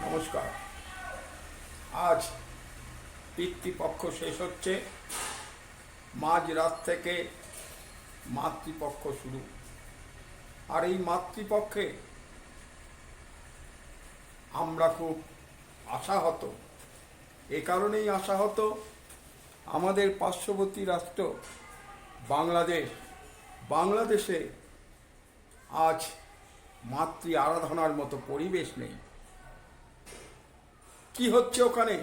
নমস্কার। আজ পিতৃপক্ষ শেষ হচ্ছে। মাঝ রাত থেকে মাতৃপক্ষ শুরু। আর এই মাতৃপক্ষে আমরা খুব আশাহত। এ কারণেই আশাহত আমাদের পার্শ্ববর্তী রাষ্ট্র বাংলাদেশ। বাংলাদেশে আজ মাতৃ আরাধনার মতো পরিবেশ নেই। কি হচ্ছে ওখানে?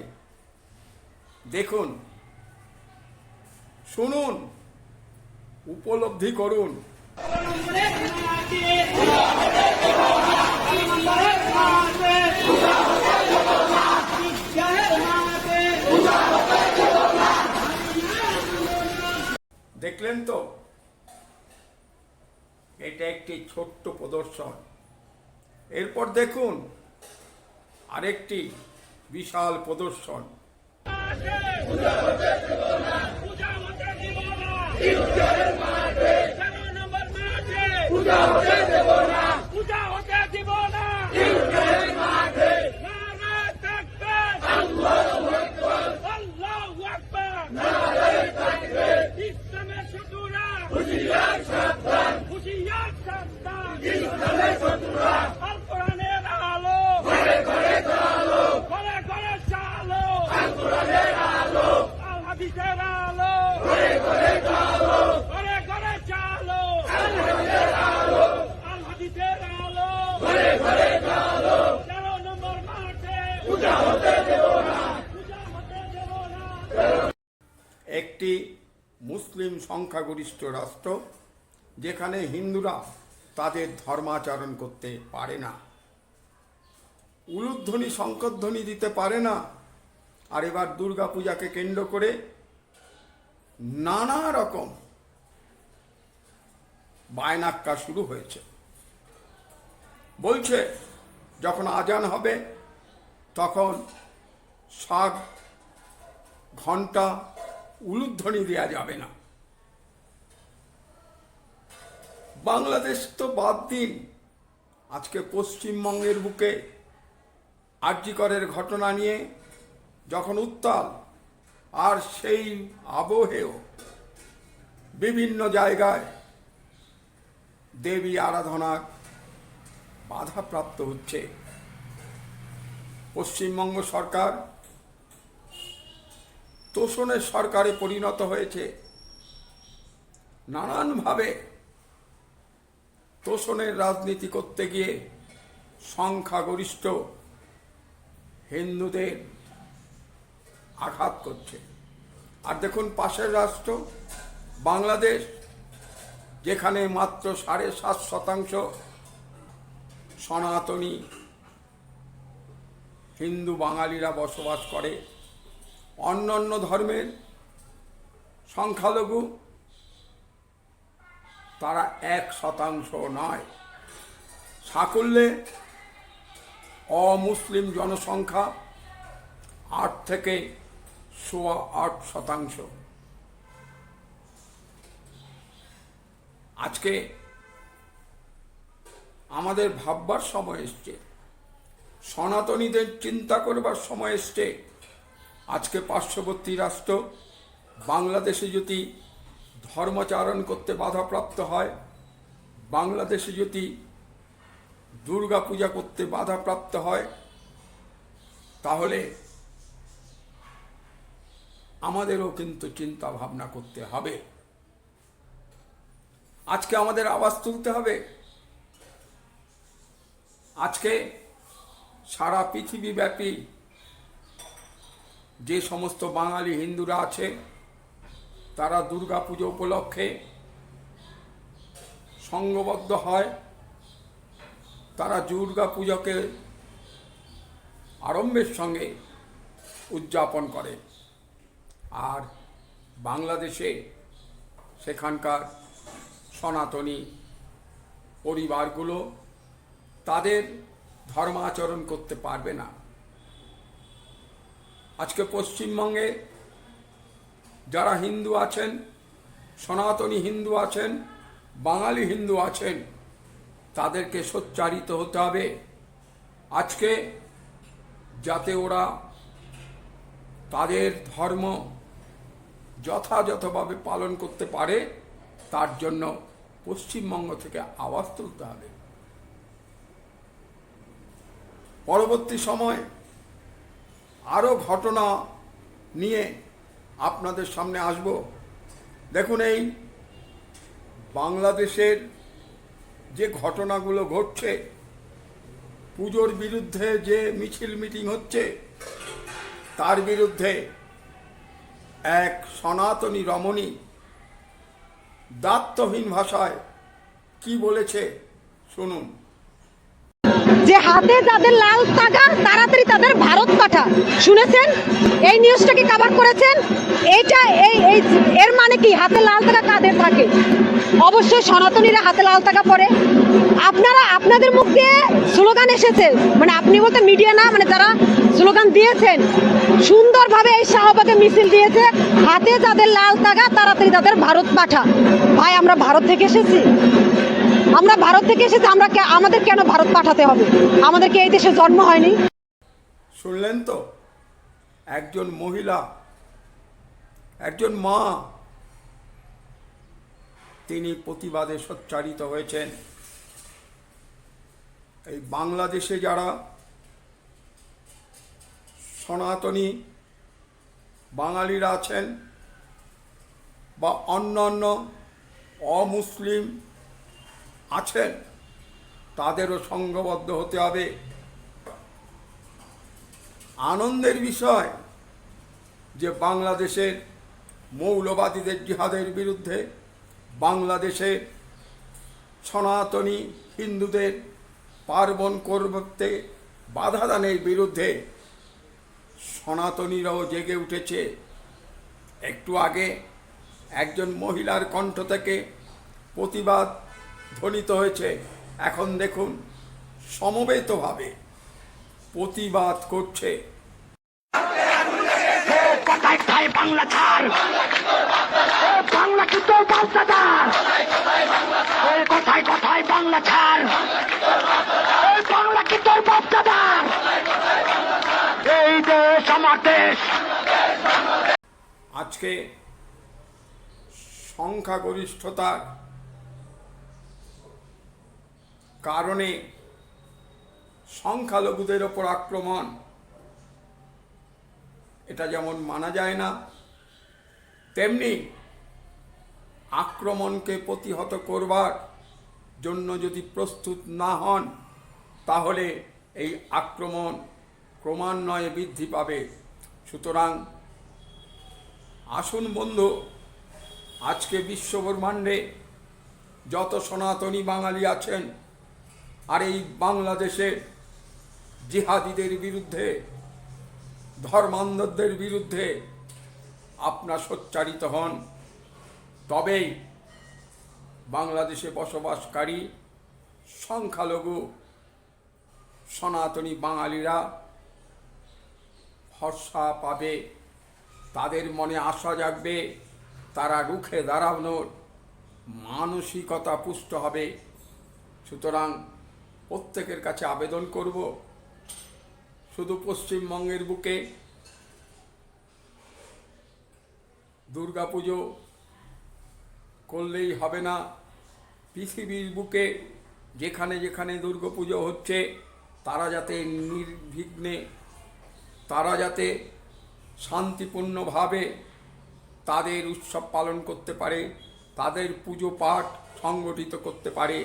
দেখুন। শুনুন। উপলব্ধি করুন। দেখলেন তো? এটা একটি ছোট্ট প্রদর্শন। এরপর দেখুন, আরেকটি বিশাল প্রদর্শন। পূজা সংখ্যাগরিষ্ঠ রাষ্ট্র, যেখানে হিন্দুরা তাদের ধর্মাচরণ করতে পারে না। উলুধ্বনি, শঙ্করধ্বনি দিতে পারে না। আর এবার দুর্গা পূজাকে কেন্দ্র করে নানা রকম বায়নাক্কা শুরু হয়েছে। বলছে, যখন আজান হবে, তখন শাক ঘণ্টা উলুধ্বনি দেওয়া যাবে না। বাংলাদেশ তো বাদ দিন। আজকে পশ্চিমবঙ্গের বুকে আর্যিকরের ঘটনা নিয়ে যখন উত্তাল, আর সেই আবহেও বিভিন্ন জায়গায় দেবী আরাধনার বাধাপ্রাপ্ত হচ্ছে। পশ্চিমবঙ্গ সরকার তোষণের সরকারে পরিণত হয়েছে। নানানভাবে তোষণের রাজনীতি করতে গিয়ে সংখ্যাগরিষ্ঠ হিন্দুদের আঘাত করছে। আর দেখুন, পাশের রাষ্ট্র, বাংলাদেশ, যেখানে মাত্র সাড়ে সাত শতাংশ সনাতনী হিন্দু বাঙালিরা বসবাস করে, অন্যান্য ধর্মের সংখ্যালঘু তারা এক শতাংশ নয়। সাকুল্যে অমুসলিম জনসংখ্যা আট থেকে সোয়া আট শতাংশ। আজকে আমাদের ভাববার সময় এসছে। সনাতনীদের চিন্তা করবার সময় এসছে। আজকে পার্শ্ববর্তী রাষ্ট্র, বাংলাদেশে যদি ধর্মাচরণ করতে বাধাপ্রাপ্ত হয়। বাংলাদেশে যদি দুর্গা পূজা করতে বাধাপ্রাপ্ত হয়, তাহলে আমাদেরও কিন্তু চিন্তা ভাবনা করতে হবে। আজকে আমাদের আওয়াজ তুলতে হবে। আজকে সারা পৃথিবীব্যাপী যে সমস্ত বাঙালি হিন্দুরা আছে তারা দুর্গা পুজো উপলক্ষে সঙ্গবদ্ধ হয়। তারা দুর্গা পুজোকে আরম্ভের সঙ্গে উদযাপন করে। আর বাংলাদেশে সেখানকার সনাতনী পরিবারগুলো তাদের ধর্মাচরণ করতে পারবে না। আজকে পশ্চিমবঙ্গে যারা হিন্দু আছেন, সনাতনী হিন্দু আছেন, বাঙালি হিন্দু আছেন, তাদেরকে সোচ্চারিত হতে হবে। আজকে যাতে ওরা তাদের ধর্ম যথাযথভাবে পালন করতে পারে, তার জন্য পশ্চিমবঙ্গ থেকে আওয়াজ তুলতে হবে। পরবর্তী সময় আরও ঘটনা নিয়ে আপনাদের সামনে আসব। দেখুন এই বাংলাদেশের যে ঘটনাগুলো ঘটছে, পুজোর বিরুদ্ধে যে মিছিল মিটিং হচ্ছে, তার বিরুদ্ধে এক সনাতনী রমণী দাত্তহীন ভাষায় কি বলেছে, শুনুন। যে হাতে যাদের লাল তাগা, তাড়াতাড়ি তাদের ভারত পাঠা। শুনেছেন? এই নিউজটাকে কভার করেছেন? এইটা এই এই, এর মানে কি? হাতে লাল টাকা কাদের থাকে? অবশ্যই সনাতনীরা হাতে লাল টাকা পরে। আপনারা, আপনাদের মুখ দিয়ে স্লোগান এসেছে। মানে আপনি বলতে মিডিয়া না মানে যারা স্লোগান দিয়েছেন, সুন্দরভাবে এই শাহবাগে মিছিল দিয়েছে, হাতে যাদের লাল তাগা, তাড়াতাড়ি তাদের ভারত পাঠা। ভাই, আমরা ভারত থেকে এসেছি। আমরা ভারত থেকে এসেছি, আমরা আমাদের কেন ভারত পাঠাতে হবে? আমাদেরকে এই দেশে জন্ম হয়নি। শুনলেন তো? একজন মহিলা, একজন মা, তিনি প্রতিবাদে সচ্চারিত হয়েছেন। এই বাংলাদেশে যারা সনাতনী বাঙালিরা আছেন বা অন্যান্য অমুসলিম আছেন, তাদেরও সংঘবদ্ধ হতে হবে। আনন্দের বিষয় যে বাংলাদেশের মৌলবাদীদের জিহাদের বিরুদ্ধে বাংলাদেশের সনাতনী হিন্দুদের পার্বণ করতে বাধা দানের বিরুদ্ধে সনাতনীরাও জেগে উঠেছে। একটু আগে একজন মহিলার কণ্ঠ থেকে প্রতিবাদ ধ্বনিত হয়েছে। এখন দেখুন সমবেতভাবে প্রতিবাদ করছে। বাংলা ছাড়। বাংলা কোথায় কোথায় বাংলা ছাড়। বাংলা এই দেশ আমার দেশ। আজকে সংখ্যাগরিষ্ঠতার কারণে সংখ্যালঘুদের ওপর আক্রমণ। এটা যেমন মানা যায় না, তেমনি আক্রমণকে প্রতিহত করবার জন্য যদি প্রস্তুত না হন, তাহলে এই আক্রমণ ক্রমান্বয়ে বৃদ্ধি পাবে। সুতরাং আসুন বন্ধু, আজকে বিশ্বব্রহ্মাণ্ডে যত সনাতনী বাঙালি আছেন আর এই বাংলাদেশে জিহাদিদের বিরুদ্ধে, ধর্মান্ধদের বিরুদ্ধে আপনার সোচ্চারিত হন। তবেই বাংলাদেশে বসবাসকারী, সংখ্যালঘু, সনাতনী বাঙালিরা ভরসা পাবে, তাদের মনে আশা জাগবে, তারা রুখে দাঁড়ানোর মানসিকতা পুষ্ট হবে। সুতরাং প্রত্যেকের কাছে আবেদন করব। শুধু পশ্চিমবঙ্গের বুকে দুর্গাপুজো করলেই হবে না। পৃথিবীর বুকে যেখানে যেখানে দুর্গাপুজো হচ্ছে, তারা যাতে নির্বিঘ্নে, তারা যাতে শান্তিপূর্ণভাবে তাদের উৎসব পালন করতে পারে, তাদের পুজো পাঠ সংগঠিত করতে পারে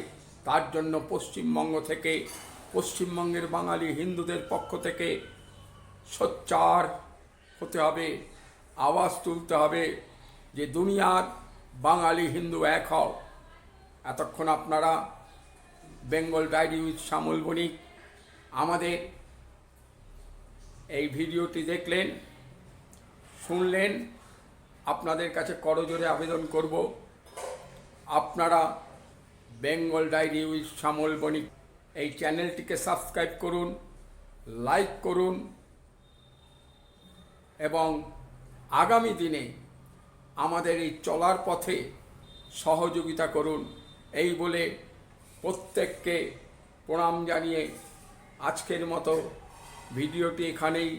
তার জন্য পশ্চিমবঙ্গ থেকে, পশ্চিমবঙ্গের বাঙালি হিন্দুদের পক্ষ থেকে সোচ্চার হতে হবে, আওয়াজ তুলতে হবে যে দুনিয়ার বাঙালি হিন্দু এক হও। এতক্ষণ আপনারা বেঙ্গল ডায়েরি উইথ শ্যামল বণিক আমাদের এই ভিডিওটি দেখলেন, শুনলেন, আপনাদের কাছে করজোরে আবেদন করব। আপনারা বেঙ্গল ডায়েরি উইথ শ্যামল বণিক। এই চ্যানেলটিকে সাবস্ক্রাইব করুন, লাইক করুন এবং আগামী দিনে আমাদের এই চলার পথে সহযোগিতা করুন। এই বলে প্রত্যেককে প্রণাম জানিয়ে আজকের মতো ভিডিওটি এখানেই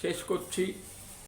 শেষ করছি।